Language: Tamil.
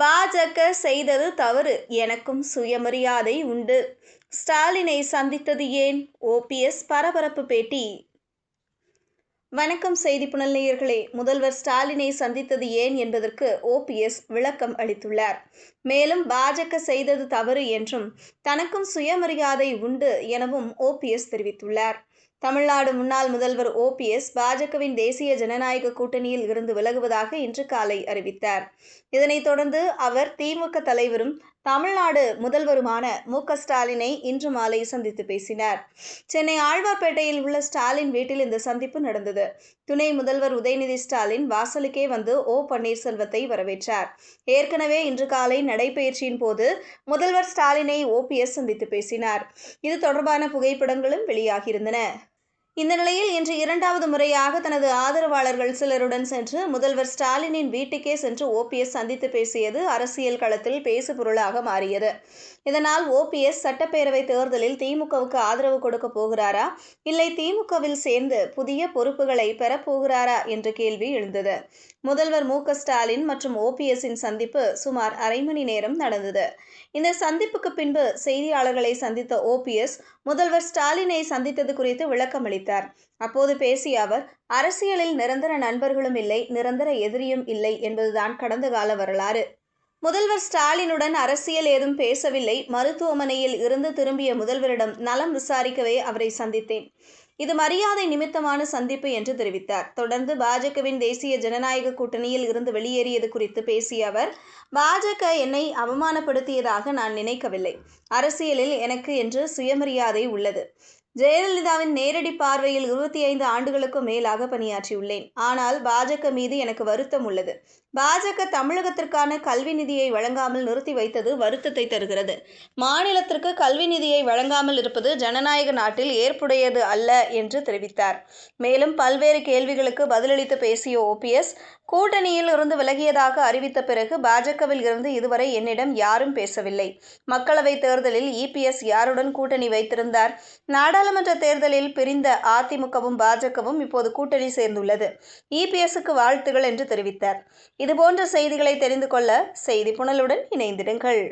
பாஜக செய்தது தவறு. எனக்கும் சுயமரியாதை உண்டு. ஸ்டாலினை சந்தித்தது ஏன்? ஓபிஎஸ் பரபரப்பு பேட்டி. வணக்கம் செய்தி புனல் நேயர்களே முதல்வர் ஸ்டாலினை சந்தித்தது ஏன் என்பதற்கு ஓபிஎஸ் விளக்கம் அளித்துள்ளார். மேலும் பாஜக செய்தது தவறு என்றும் தனக்கும் சுயமரியாதை உண்டு எனவும் ஓபிஎஸ் தெரிவித்துள்ளார். தமிழ்நாடு முன்னாள் முதல்வர் ஓபிஎஸ் பாஜகவின் தேசிய ஜனநாயக கூட்டணியில் இருந்து விலகுவதாக இன்று காலை அறிவித்தார். இதனைத் தொடர்ந்து அவர் திமுக தலைவரும் தமிழ்நாடு முதல்வருமான மு க ஸ்டாலினை இன்று மாலை சந்தித்து பேசினார். சென்னை ஆழ்வார்பேட்டையில் உள்ள ஸ்டாலின் வீட்டில் இந்த சந்திப்பு நடந்தது. துணை முதல்வர் உதயநிதி ஸ்டாலின் வாசலுக்கே வந்து ஓ பன்னீர்செல்வத்தை வரவேற்றார். ஏற்கனவே இன்று காலை நடைபயிற்சியின் போது முதல்வர் ஸ்டாலினை ஓபிஎஸ் சந்தித்து பேசினார். இது தொடர்பான புகைப்படங்களும் வெளியாகியிருந்தன. இந்த நிலையில் இன்று இரண்டாவது முறையாக தனது ஆதரவாளர்கள் சிலருடன் சென்று முதல்வர் ஸ்டாலினின் வீட்டுக்கே சென்று ஓபிஎஸ் சந்தித்து பேசியது அரசியல் களத்தில் பேசுபொருளாக மாறியது. இதனால் ஓபிஎஸ் சட்டப்பேரவை தேர்தலில் திமுகவுக்கு ஆதரவு கொடுக்க போகிறாரா? இல்லை திமுகவில் சேர்ந்து புதிய பொறுப்புகளை பெறப்போகிறாரா என்ற கேள்வி எழுந்தது. முதல்வர் மு ஸ்டாலின் மற்றும் ஓபிஎஸ்ஸின் சந்திப்பு சுமார் அரை மணி நேரம் நடந்தது. இந்த சந்திப்புக்கு பின்பு செய்தியாளர்களை சந்தித்த ஓபிஎஸ் முதல்வர் ஸ்டாலினை சந்தித்தது குறித்து விளக்கமளித்து தெரிவித்தார். அப்போது பேசிய அவர் அரசியலில் நிரந்தர நண்பர்களும் இல்லை நிரந்தர எதிரியும் இல்லை என்பதுதான் கடந்த கால வரலாறு. முதல்வர் ஸ்டாலினுடன் அரசியல் ஏதும் பேசவில்லை. மருத்துவமனையில் இருந்து திரும்பிய முதல்வரிடம் நலம் விசாரிக்கவே அவரை சந்தித்தேன். இது மரியாதை நிமித்தமான சந்திப்பு என்று தெரிவித்தார். தொடர்ந்து பாஜகவின் தேசிய ஜனநாயக கூட்டணியில் இருந்து வெளியேறியது குறித்து பேசிய அவர் பாஜக என்னை அவமானப்படுத்தியதாக நான் நினைக்கவில்லை. அரசியலில் எனக்கு என்று சுயமரியாதை உள்ளது. ஜெயலலிதாவின் நேரடி பார்வையில் இருபத்தி ஐந்து ஆண்டுகளுக்கும் மேலாக பணியாற்றியுள்ளேன். ஆனால் பாஜக மீது எனக்கு வருத்தம் உள்ளது. பாஜக தமிழகத்திற்கான கல்வி நிதியை வழங்காமல் நிறுத்தி வைத்தது வருத்தத்தை தருகிறது. மாநிலத்திற்கு கல்வி நிதியை வழங்காமல் இருப்பது ஜனநாயக நாட்டில் ஏற்புடையது அல்ல என்று தெரிவித்தார். மேலும் பல்வேறு கேள்விகளுக்கு பதிலளித்து பேசிய ஓபிஎஸ் கூட்டணியில் இருந்து விலகியதாக அறிவித்த பிறகு பாஜகவில் இருந்து இதுவரை என்னிடம் யாரும் பேசவில்லை. மக்களவை தேர்தலில் இபிஎஸ் யாருடன் கூட்டணி வைத்திருந்தார்? நாடாளுமன்ற தேர்தலில் பிரிந்த அதிமுகவும் பாஜகவும் இப்போது கூட்டணி சேர்ந்துள்ளது. இபிஎஸ்க்கு வாழ்த்துகள் என்று தெரிவித்தார். இதுபோன்ற செய்திகளை தெரிந்து கொள்ள செய்தி புனலுடன் இணைந்திடுங்கள்.